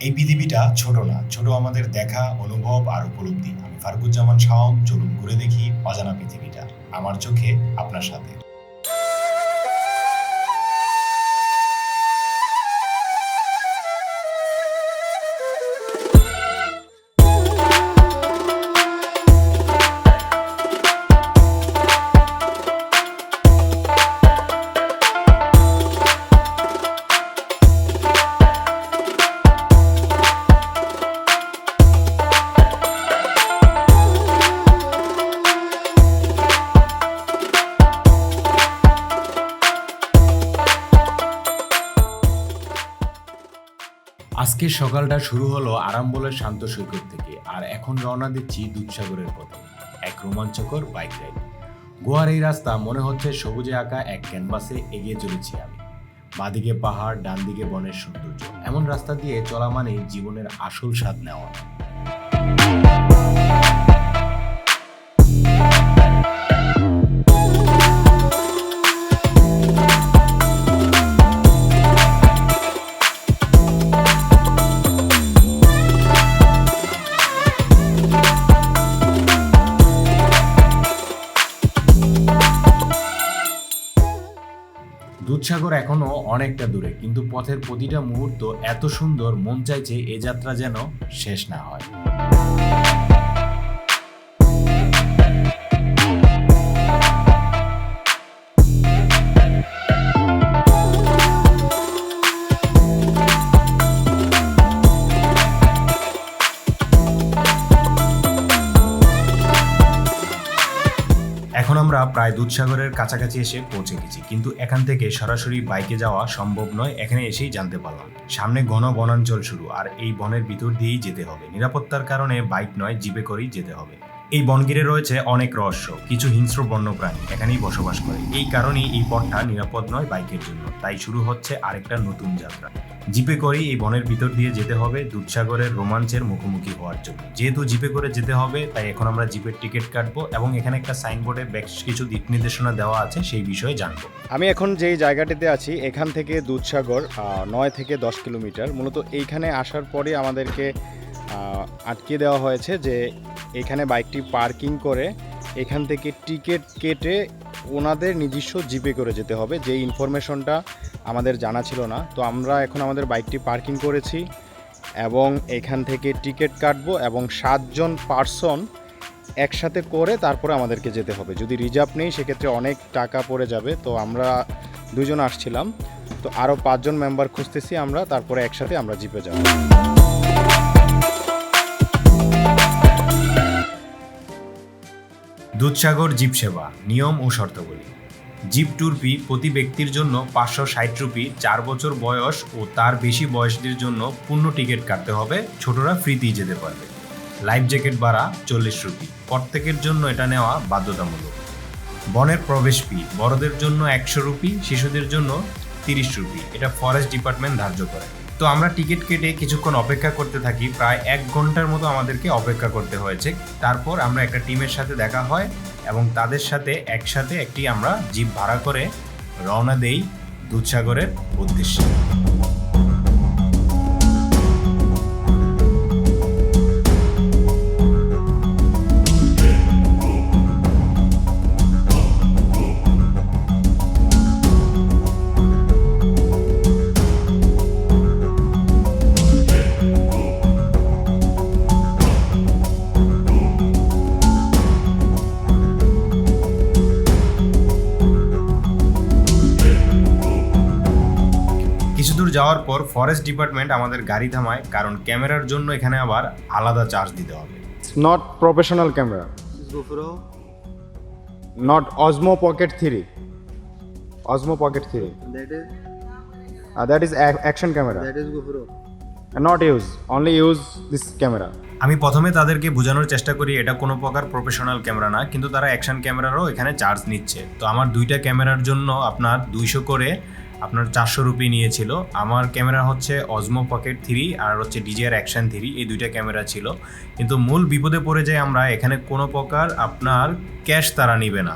এই পৃথিবীটা ছোট না। ছোট আমাদের দেখা, অনুভব আর উপলব্ধি। আমি ফারুকুজ্জামান শাওন, চলুন ঘুরে দেখি অজানা পৃথিবীটা। আমার চোখে আপনার সাথে। আজকের সকালটা শুরু হলো আরামবলের শান্ত সৈকত থেকে, আর এখন রওনা দিচ্ছি দুধসাগরের পথে। এক রোমাঞ্চকর বাইক রাইড গোয়ার এই রাস্তা মনে হচ্ছে সবুজে আঁকা এক ক্যানভাসে এগিয়ে চলেছি আমি। বাদিকে পাহাড় ডান দিকে বনের সৌন্দর্য। এমন রাস্তা দিয়ে চলা মানেই জীবনের আসল স্বাদ নেওয়া। দুধসাগর এখনও অনেকটা দূরে, কিন্তু পথের প্রতিটা মুহূর্ত এত সুন্দর, মন চাইছে এ যাত্রা যেন শেষ না হয়। আমরা প্রায় দুধসাগরের কাছাকাছি এসে পৌঁছে গেছি, কিন্তু এখান থেকে সরাসরি বাইকে যাওয়া সম্ভব নয়, এখানে এসেই জানতে পারলাম। সামনে ঘন বনাঞ্চল শুরু, আর এই বনের ভিতর দিয়েই যেতে হবে। নিরাপত্তার কারণে বাইক নয়, জিপে করেই যেতে হবে। এই বনগিরে রয়েছে অনেক রহস্য, কিছু হিংস্র বন্যপ্রাণী এখানেই বসবাস করে। এই কারণেই এই পথটা নিরাপদ নয় বাইকের জন্য। তাই শুরু হচ্ছে আরেকটা নতুন যাত্রা। জিপে করেই এই বনের ভিতর দিয়ে যেতে হবে দুধসাগরের রোমাঞ্চের মুখোমুখি হওয়ার জন্য। যেহেতু জিপে করে যেতে হবে, তাই এখন আমরা জিপের টিকিট কাটবো এবং এখানে একটা সাইনবোর্ডে বেশ কিছু দিক নির্দেশনা দেওয়া আছে, সেই বিষয়ে জানব। আমি এখন যেই জায়গাটিতে আছি, এখান থেকে দুধসাগর নয় থেকে দশ কিলোমিটার। মূলত এইখানে আসার পরে আমাদেরকে আটকে দেওয়া হয়েছে যে এখানে বাইকটি পার্কিং করে এখান থেকে টিকিট কেটে ওনাদের নিজস্ব জিপে করে যেতে হবে। যে ইনফরমেশনটা আমাদের জানা ছিল না। তো আমরা এখন আমাদের বাইকটি পার্কিং করেছি এবং এখান থেকে টিকিট কাটবো এবং সাতজন পার্সন একসাথে করে তারপরে আমাদেরকে যেতে হবে। যদি রিজার্ভ নেই, সেক্ষেত্রে অনেক টাকা পড়ে যাবে। তো আমরা দুজন আসছিলাম। তো আরও পাঁচজন মেম্বার খুঁজতেছি আমরা, তারপরে একসাথে আমরা জিপে যাব। দুধসাগর জিপ সেবা, নিয়ম ও শর্তাবলী। জিপ ট্যুর ফি প্রতি ব্যক্তির জন্য পাঁচশো ষাট রুপি, চার বছর বয়স ও তার বেশি বয়সদের জন্য পূর্ণ টিকিট কাটতে হবে, ছোটরা ফ্রিতেই যেতে পারবে। লাইফ জ্যাকেট ভাড়া চল্লিশ রুপি, প্রত্যেকের জন্য এটা নেওয়া বাধ্যতামূলক। বনের প্রবেশ ফি, বড়দের জন্য একশো রুপি, শিশুদের জন্য তিরিশ রুপি, এটা ফরেস্ট ডিপার্টমেন্ট ধার্য করে। তো আমরা টিকিট কেটে কিছুক্ষণ অপেক্ষা করতে থাকি। প্রায় এক ঘণ্টার মতো আমাদেরকে অপেক্ষা করতে হয়েছে। তারপর আমরা একটা টিমের সাথে দেখা হয় এবং তাদের সাথে একসাথে একটি আমরা জিপ ভাড়া করে রওনা দেই দুধসাগরের উদ্দেশ্যে। দূর ফরেস্ট ডিপার্টমেন্ট আমাদের গাড়ি থামায় কারণ ক্যামেরার জন্য এখানে আবার আলাদা চার্জ দিতে হবে। Not professional camera not Osmo pocket three Osmo pocket three that is action camera that is GoPro. Not use only use this camera আমি প্রথমে তাদেরকে বোঝানোর চেষ্টা করি এটা কোনো প্রকার প্রফেশনাল ক্যামেরা না কিন্তু তারা অ্যাকশন ক্যামেরারও এখানে চার্জ নিচ্ছে। তো আমার দুইটা ক্যামেরার জন্য আপনার দুইশো করে আপনার চারশো রুপি নিয়েছিল। আমার ক্যামেরা হচ্ছে অজমো পকেট থ্রি আর হচ্ছে ডিজিআর অ্যাকশন থ্রি, এই দুইটা ক্যামেরা ছিল। কিন্তু মূল বিপদে পড়ে যায় আমরা, এখানে কোনো প্রকার আপনার ক্যাশ তারা নিবে না।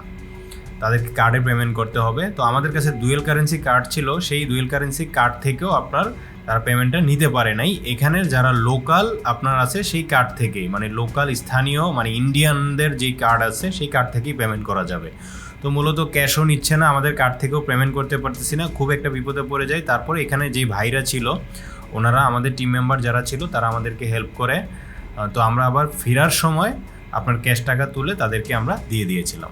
তাদেরকে কার্ডে পেমেন্ট করতে হবে। তো আমাদের কাছে ডুয়েল কারেন্সি কার্ড ছিল, সেই ডুয়েল কারেন্সি কার্ড থেকেও আপনার তারা পেমেন্টটা নিতে পারে নাই। এখানের যারা লোকাল আপনার আছে, সেই কার্ড থেকেই মানে লোকাল স্থানীয় মানে ইন্ডিয়ানদের যেই কার্ড আছে, সেই কার্ড থেকেই পেমেন্ট করা যাবে। তো মূলত ক্যাশও নিচ্ছে না, আমাদের কার্ড থেকেও পেমেন্ট করতে পারতেছি না, খুব একটা বিপদে পড়ে যায় তারপরে এখানে যেই ভাইরা ছিল, ওনারা আমাদের টিম মেম্বার যারা ছিল, তারা আমাদেরকে হেল্প করে। তো আমরা আবার ফেরার সময় আপনার ক্যাশ টাকা তুলে তাদেরকে আমরা দিয়ে দিয়েছিলাম।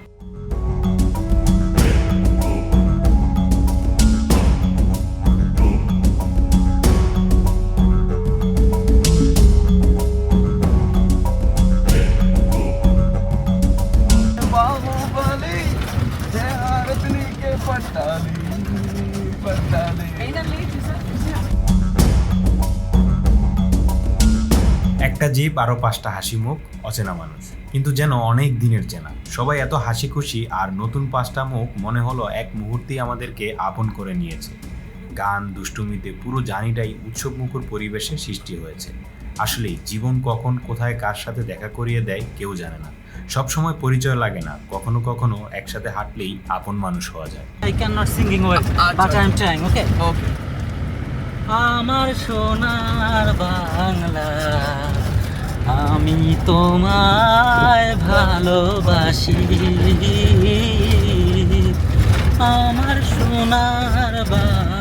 একটা জীব আরও পাঁচটা হাসি মুখ, অচেনা মানুষ। কিন্তু যেন অনেক দিনের চেনা। সবাই এত হাসি খুশি আর নতুন পাঁচটা মুখ মনে হলো এক মুহূর্তেই আমাদেরকে আপন করে নিয়েছে। গান দুষ্টুমিতে পুরো জানিটাই উৎসব মুখর পরিবেশে সৃষ্টি হয়েছে। আসলেই জীবন কখন কোথায় কার সাথে দেখা করিয়ে দেয় কেউ জানে না। সব সময় পরিচয় লাগে না কখনো কখনো একসাথে হাঁটলেই আপন মানুষ হওয়া যায়। I cannot singing well, but I'm trying, okay? Okay আমার সোনার বাংলা আমি তোমায় ভালোবাসি। আমার সোনার বাংলা।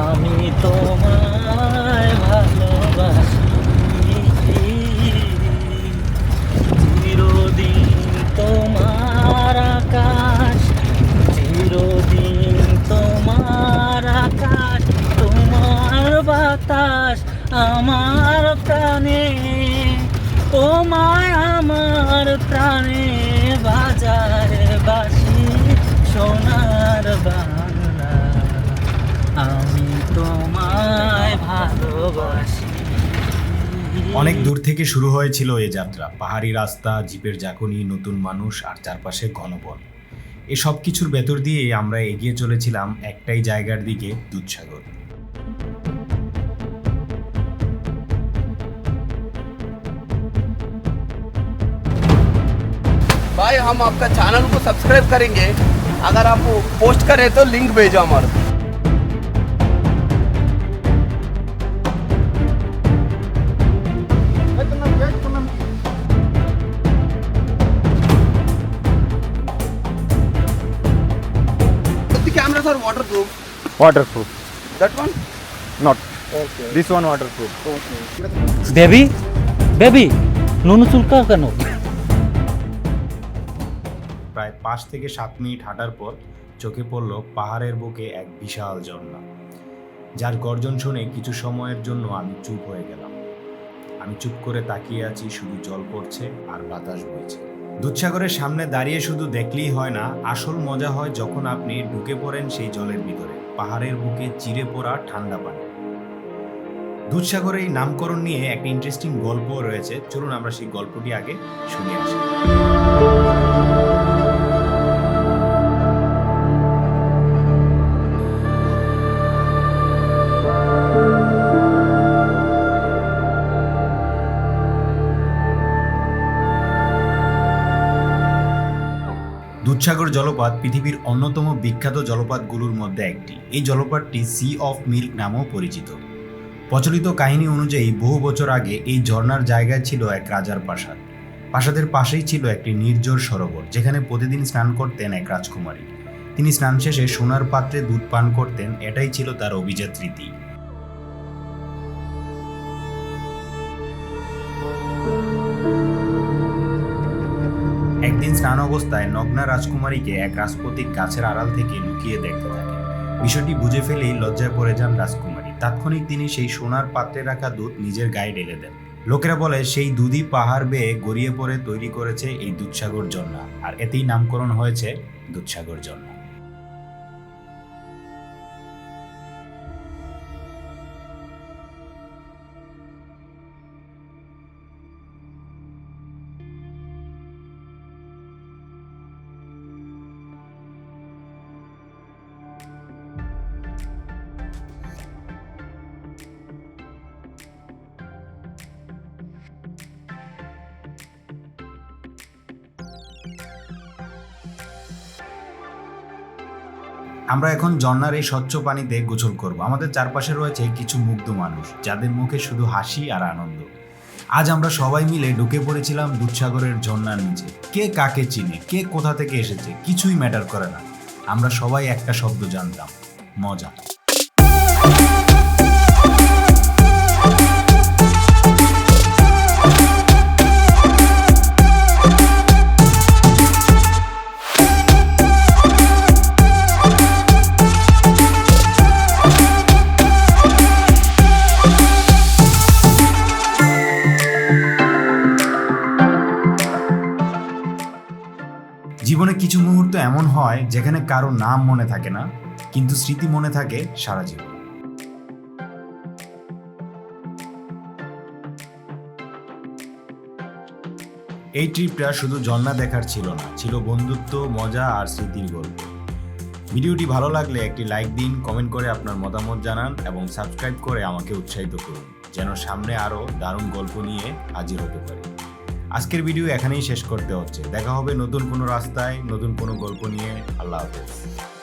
আমি তোমায় ভালোবাসি। চিরদিন তোমার আকাশ, চিরদিন তোমার আকাশ, তোমার বাতাস আমার প্রাণে। তোমায় আমার প্রাণে বাজারে বাসি সোনার বাংলা তোমায় ভালোবাসি অনেক দূর থেকে শুরু হয়েছিল এই যাত্রা পাহাড়ি রাস্তা জিপের জাকুনি নতুন মানুষ আর চারপাশে ঘন বন এই সব কিছুর ভেতর দিয়ে আমরা এগিয়ে চলেছিলাম একটাই জায়গার দিকে দুধসাগর भाई हम आपका चैनल को सब्सक्राइब करेंगे अगर आप पोस्ट करें तो लिंक भेजो हमारे waterproof. Waterproof That one? Not Okay. This one waterproof baby baby নুনু চুলকাও কেন? প্রায় পাঁচ থেকে সাত মিনিট হাঁটার পর চোখে পড়ল পাহাড়ের বুকে এক বিশাল ঝর্ণা যার গর্জন শুনে কিছু সময়ের জন্য আমি চুপ হয়ে গেলাম। আমি চুপ করে তাকিয়ে আছি শুধু জল পড়ছে আর বাতাস বইছে। দুধসাগরের সামনে দাঁড়িয়ে শুধু দেখলেই হয় না আসল মজা হয় যখন আপনি ঢুকে পড়েন সেই জলের ভিতরে। পাহাড়ের বুকে চিরে পড়া ঠান্ডা পানি। দুধসাগরের এই নামকরণ নিয়ে একটা ইন্টারেস্টিং গল্প রয়েছে। চলুন আমরা সেই গল্পটি আগে শুনে আসি। দুধসাগর জলপাত পৃথিবীর অন্যতম বিখ্যাত জলপাতগুলোর মধ্যে একটি। এই জলপাতটি সি অফ মিল্ক নামেও পরিচিত। প্রচলিত কাহিনী অনুযায়ী বহু বছর আগে এই ঝর্নার জায়গায় ছিল এক রাজার প্রাসাদ। প্রাসাদের পাশেই ছিল একটি নির্জর সরোবর, যেখানে প্রতিদিন স্নান করতেন এক রাজকুমারী। তিনি স্নান শেষে সোনার পাত্রে দুধ পান করতেন, এটাই ছিল তার অভিজাত রীতি। স্নান অবস্থায় নগ্না রাজকুমারীকে এক রাজপতিক গাছের আড়াল থেকে লুকিয়ে দেখতে থাকে। বিষয়টি বুঝে ফেলেই লজ্জায় পড়ে যান রাজকুমারী। তাৎক্ষণিক তিনি সেই সোনার পাত্রে রাখা দুধ নিজের গায়ে ঢেলে দেন। লোকেরা বলে, সেই দুধই পাহাড় বেয়ে গড়িয়ে পড়ে তৈরি করেছে এই দুধসাগর জন্না আর এতেই নামকরণ হয়েছে দুধসাগর ঝর্ণা। আমরা এখন ঝর্ণার এই স্বচ্ছ পানিতে গোসল করব। আমাদের চারপাশে রয়েছে কিছু মুগ্ধ মানুষ, যাদের মুখে শুধু হাসি আর আনন্দ। আজ আমরা সবাই মিলে ঢুকে পড়েছিলাম দুধসাগরের ঝর্ণার নিচে। কে কাকে চিনে, কে কোথা থেকে এসেছে, কিছুই ম্যাটার করে না। আমরা সবাই একটা শব্দ জানতাম, মজা। জীবনে কিছু মুহূর্ত এমন হয় যেখানে কারও নাম মনে থাকে না, কিন্তু স্মৃতি মনে থাকে সারা জীবন। এই ট্রিপটা শুধু ঝর্ণা দেখার ছিল না, ছিল বন্ধুত্ব, মজা আর স্মৃতির গল্প। ভিডিওটি ভালো লাগলে একটি লাইক দিন, কমেন্ট করে আপনার মতামত জানান এবং সাবস্ক্রাইব করে আমাকে উৎসাহিত করুন, যেন সামনে আরও দারুণ গল্প নিয়ে হাজির হতে পারি। আজকের ভিডিও এখানেই শেষ করতে হচ্ছে। দেখা হবে নতুন কোনো রাস্তায়, নতুন কোনো গল্প নিয়ে। আল্লাহ হাফেজ।